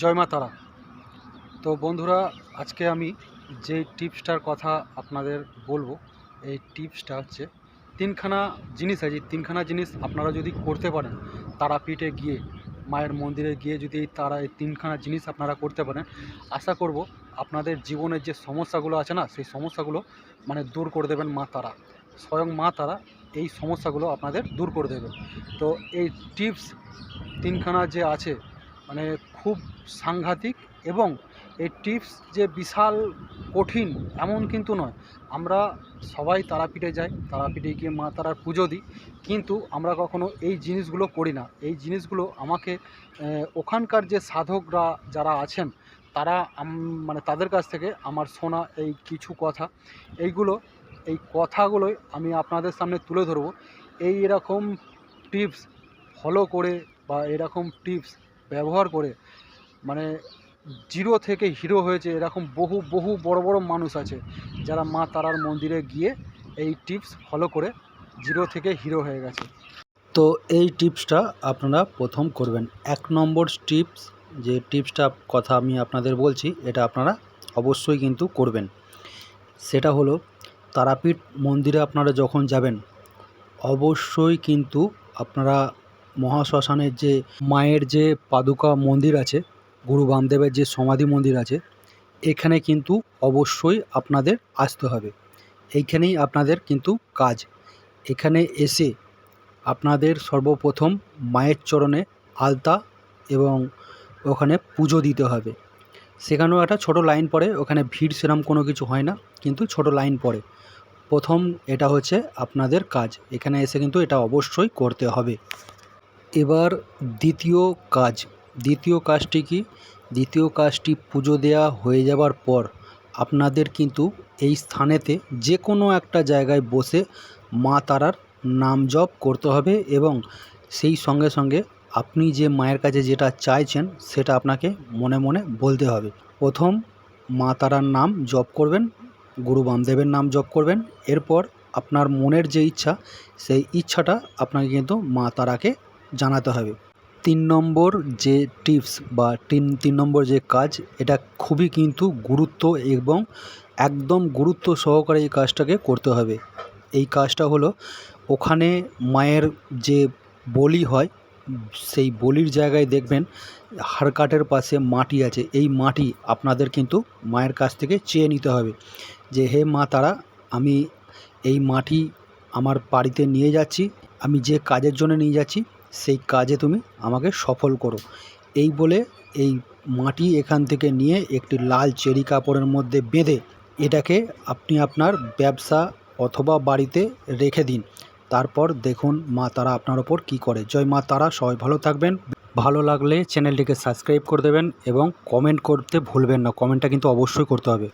জয় মা তারা। তো বন্ধুরা, আজকে আমি যে টিপসটার কথা আপনাদের বলব, এই টিপসটা হচ্ছে তিনখানা জিনিস আছে। তিনখানা জিনিস আপনারা যদি করতে পারেন, তারাপীঠে গিয়ে, মায়ের মন্দিরে গিয়ে যদি এই তারা এই তিনখানা জিনিস আপনারা করতে পারেন, আশা করব আপনাদের জীবনের যে সমস্যাগুলো আছে না, সেই সমস্যাগুলো মানে দূর করে দেবেন মা তারা। স্বয়ং মা তারা এই সমস্যাগুলো আপনাদের দূর করে দেবে। তো এই টিপস তিনখানা যে আছে মানে খুব সাংঘাতিক এবং এই টিপস যে বিশাল কঠিন এমন কিন্তু নয়। আমরা সবাই তারাপীঠে যাই, তারাপীঠে গিয়ে মা তারার পুজো দিই, কিন্তু আমরা কখনো এই জিনিসগুলো করি না। এই জিনিসগুলো আমাকে ওখানকার যে সাধকরা যারা আছেন, তারা মানে তাদের কাছ থেকে আমার শোনা এই কিছু কথা। এইগুলো, এই কথাগুলোই আমি আপনাদের সামনে তুলে ধরবো। এই এরকম টিপস ফলো করে বা এরকম টিপস ব্যবহার করে মানে জিরো থেকে হিরো হয়েছে এরকম বহু বহু বড় বড় মানুষ আছে যারা মা তারার মন্দিরে গিয়ে এই টিপস ফলো করে জিরো থেকে হিরো হয়ে গেছে। তো এই টিপসটা আপনারা প্রথম করবেন। এক নম্বর টিপস, যে টিপসটা কথা আমি আপনাদের বলছি, এটা আপনারা অবশ্যই কিন্তু করবেন। সেটা হলো, তারাপীঠ মন্দিরে আপনারা যখন যাবেন, অবশ্যই কিন্তু আপনারা মহাশ্মশানের যে মায়ের যে পাদুকা মন্দির আছে, গুরু বামদেবের যে সমাধি মন্দির আছে, এখানে কিন্তু অবশ্যই আপনাদের আসতে হবে। এইখানেই আপনাদের কিন্তু কাজ। এখানে এসে আপনাদের সর্বপ্রথম মায়ের চরণে আলতা এবং ওখানে পুজো দিতে হবে। সেখানেও একটা ছোট লাইন পড়ে, ওখানে ভিড় সেরম কোনো কিছু হয় না, কিন্তু ছোট লাইন পড়ে। প্রথম এটা হচ্ছে আপনাদের কাজ। এখানে এসে কিন্তু এটা অবশ্যই করতে হবে। এবার দ্বিতীয় কাজ। দ্বিতীয় কাজটি কি? দ্বিতীয় কাজটি পুজো দেওয়া হয়ে যাবার পর আপনাদের কিন্তু এই স্থানেতে যে কোনো একটা জায়গায় বসে মা তারার নাম জপ করতে হবে এবং সেই সঙ্গে সঙ্গে আপনি যে মায়ের কাছে যেটা চাইছেন সেটা আপনাকে মনে মনে বলতে হবে। প্রথম মা তারার নাম জপ করবেন, গুরু বামদেবের নাম জপ করবেন, এরপর আপনার মনের যে ইচ্ছা সেই ইচ্ছাটা আপনাকে কিন্তু মা তারাকে জানাতে হবে। তিন নম্বর যে টিপস বা তিন তিন নম্বর যে কাজ, এটা খুবই কিন্তু গুরুত্ব এবং একদম গুরুত্ব সহকারে এই কাজটাকে করতে হবে। এই কাজটা হলো ওখানে মায়ের যে বলি হয়, সেই বলির জায়গায় দেখবেন হাড়কাটের পাশে মাটি আছে। এই মাটি আপনাদের কিন্তু মায়ের কাছ থেকে চেয়ে নিতে হবে যে, হে মা তারা, আমি এই মাটি আমার বাড়িতে নিয়ে যাচ্ছি, আমি যে কাজের জন্য নিয়ে যাচ্ছি সেই কাজে তুমি আমাকে সফল করো। এই বলে এই মাটি এখান থেকে নিয়ে একটি লাল চেরি কাপড়ের মধ্যে বেঁধে এটাকে আপনি আপনার ব্যবসা অথবা বাড়িতে রেখে দিন। তারপর দেখুন মা তারা আপনার ওপর কী করে। জয় মা তারা, সবাই ভালো থাকবেন। ভালো লাগলে চ্যানেলটিকে সাবস্ক্রাইব করে দেবেন এবং কমেন্ট করতে ভুলবেন না। কমেন্টটা কিন্তু অবশ্যই করতে হবে।